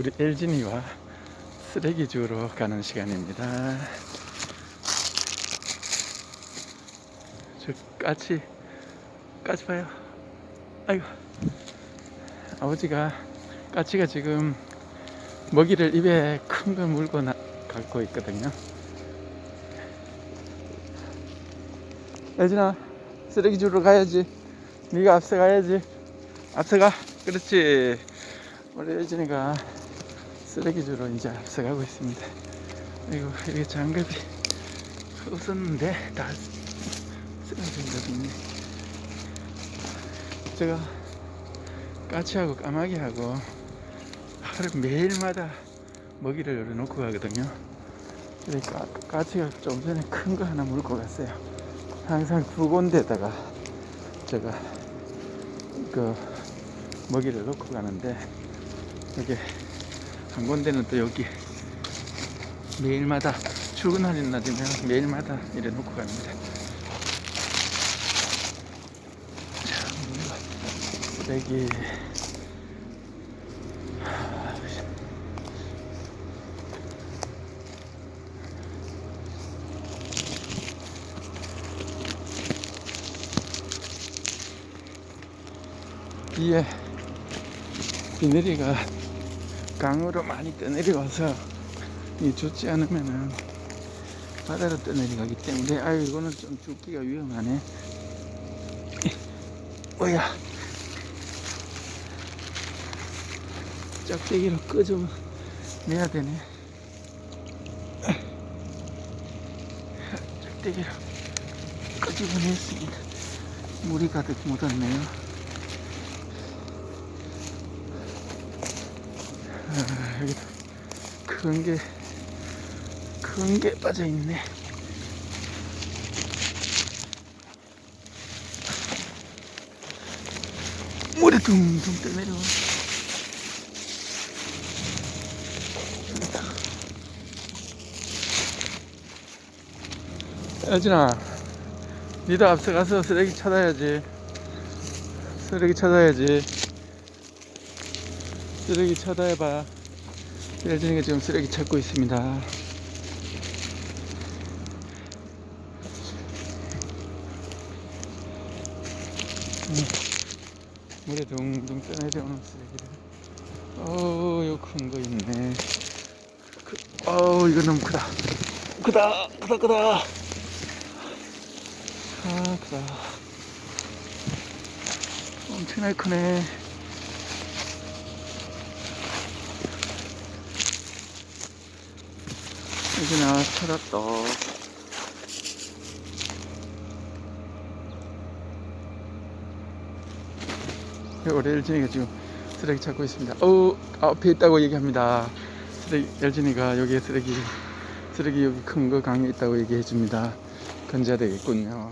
우리 엘진이와 쓰레기 주우러 가는 시간입니다. 저 까치, 까치 봐요. 아이고. 아버지가 까치가 지금 먹이를 입에 큰 거 물고 나, 갖고 있거든요. 엘진아, 쓰레기 주우러 가야지. 네가 앞서 가야지. 앞서 가. 그렇지. 우리 예진이가 쓰레기 주러 이제 앞서가고 있습니다. 그리고 여기 장갑이 없었는데 다 쓰러진 적이 있네. 제가 까치하고 까마귀하고 하루 매일마다 먹이를 열어놓고 가거든요. 그러니까 까치가 좀 전에 큰 거 하나 물고 갔어요. 항상 두 군데다가 제가 그 먹이를 놓고 가는데 여기 한 군데는 또 여기 매일마다 출근하는 날이면 매일마다 이래 놓고 갑니다. 자, 쓰레기. 위에 비늘이가 강으로 많이 떠내려와서 이 죽지 않으면은 바다로 떠내려가기 때문에 아유 이거는 좀 죽기가 위험하네. 뭐야. 짝대기로 끄져 내야 되네. 짝대기로 끄집어냈습니다. 물이 가득 묻었네요 아, 여기 큰 게, 큰 게 빠져 있네. 물에 둥둥 떠내려와. 여진아, 니도 앞서 가서 쓰레기 찾아야지. 쓰레기 찾아야지. 쓰레기 찾아해봐. 예진이가 지금 쓰레기 찾고 있습니다. 음, 물에 둥둥 떠내려오는 쓰레기를. 어우, 이거 큰거 있네. 그, 어우, 이거 너무 크다. 크다, 크다, 크다. 아, 크다. 엄청나게 크네. 여기나 찾았다. 우리 엘진이가 지금 쓰레기 찾고 있습니다. 어, 앞에 있다고 얘기합니다. 쓰레기, 엘진이가 여기에 쓰레기, 쓰레기 여기 큰 거 강에 있다고 얘기해 줍니다. 건져야 되겠군요.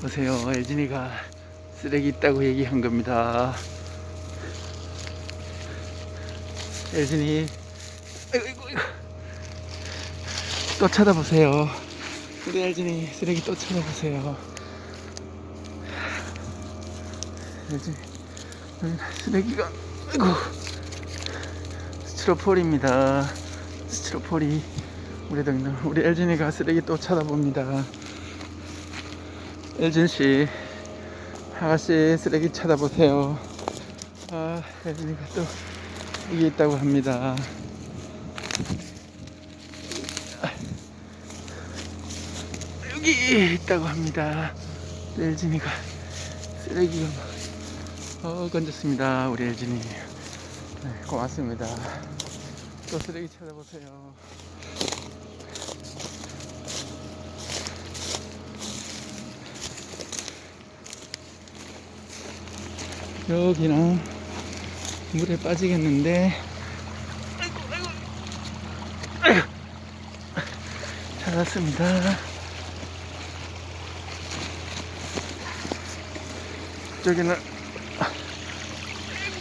보세요. 엘진이가 쓰레기 있다고 얘기한 겁니다. 아이고, 아이고, 아이고. 또 찾아보세요. 우리 엘진이 쓰레기 또 찾아보세요. 엘진 여기 쓰레기가 아이고 스티로폴입니다. 스티로폴이 우리 동네 우리 엘진이가 쓰레기 또 찾아봅니다. 엘진 씨 아가씨 쓰레기 찾아보세요. 아 엘진이가 또 여기 있다고 합니다. 여기 있다고 합니다. 엘진이가 쓰레기가 막 어, 건졌습니다. 우리 엘진이. 네, 고맙습니다. 또 쓰레기 찾아보세요. 여기는 물에 빠지겠는데 찾았습니다. 저기는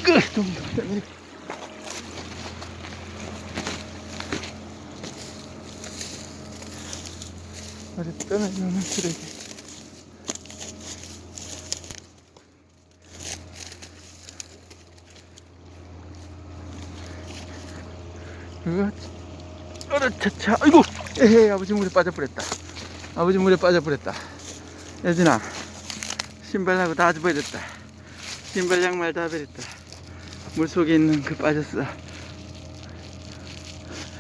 끝좀 어디 떠내려오는 쓰레기 이거 어르차차 아이고! 에헤 아버지 물에 빠져버렸다. 아버지 물에 빠져버렸다. 예진아 신발하고 다 버렸다. 신발 양말 다 버렸다. 물속에 있는 그 빠졌어.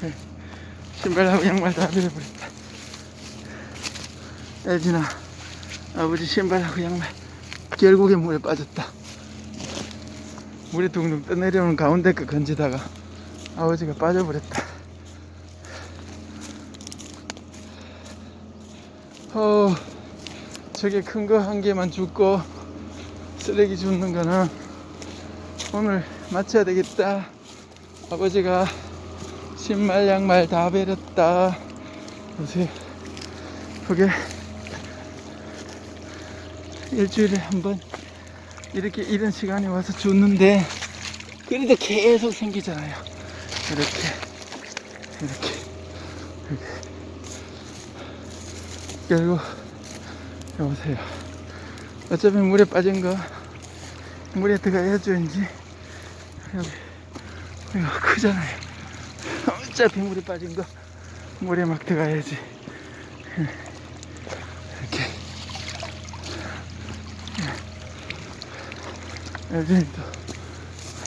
예, 신발하고 양말 다 버려버렸다. 예진아 아버지 신발하고 양말 결국에 물에 빠졌다. 물에 둥둥 떠내려오는 가운데 거 건지다가 아버지가 빠져버렸다. 어, 저게 큰 거 한 개만 줍고 쓰레기 줍는 거는 오늘 마쳐야 되겠다. 아버지가 신발 양말 다 버렸다. 보세요. 그게 일주일에 한 번 이렇게 이런 시간에 와서 줬는데 그래도 계속 생기잖아요. 이렇게 이렇게 이렇게 결국 여보세요. 어차피 물에 빠진 거 물에 들어가야죠 이제 여기 이거 크잖아요. 어차피 물에 빠진 거 물에 막 들어가야지. 이렇게 애들도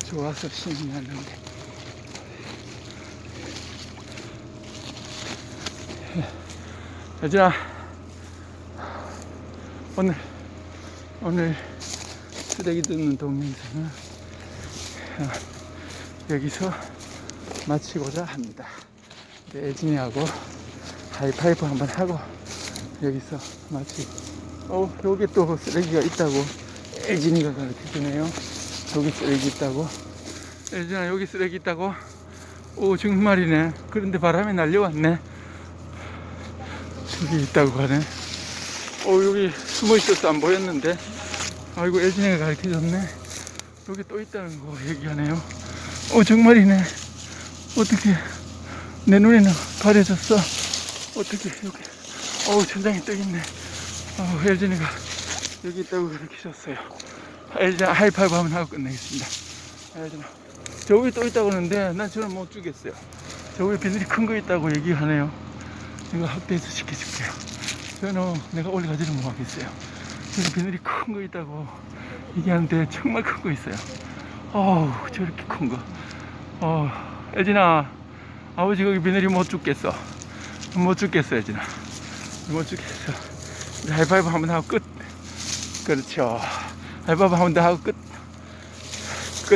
좋아서 신이 났는데 여진아 오늘 오늘 쓰레기 듣는 동영상은 어, 여기서 마치고자 합니다. 애진이하고 하이파이브 한번 하고 여기서 마치고 어 여기 또 쓰레기가 있다고 애진이가 가르쳐 주네요. 여기 쓰레기 있다고. 애진아 여기 쓰레기 있다고. 오 정말이네. 그런데 바람이 날려왔네. 저기 있다고 하네. 어 여기 숨어 있어서 안 보였는데. 아이고 애진이가 가르쳐 줬네. 여기 또 있다는 거 얘기하네요. 어 정말이네. 어떻게 내 눈에는 가려졌어. 어떻게 여기. 어우 천장에 떠 있네. 어 애진이가 여기 있다고 그렇게 줬어요. 일단 하이파이브 한번 하고 끝내겠습니다. 알잖아. 저기 또 있다고 하는데 난 저는 못 주겠어요. 저기 비늘이 큰 거 있다고 얘기하네요. 이거 확대해서 시켜줄게요. 저는 내가 올라가지는 못하겠어요. 저기 비늘이 큰 거 있다고 얘기하는데 정말 큰 거 있어요. 어우 저렇게 큰 거. 어 애진아 아버지 거기 비늘이 못 죽겠어. 못 죽겠어 애진아. 못 죽겠어. 하이파이브 한 번 하고 끝. 그렇죠. 알바바 한번 더 하고 끝.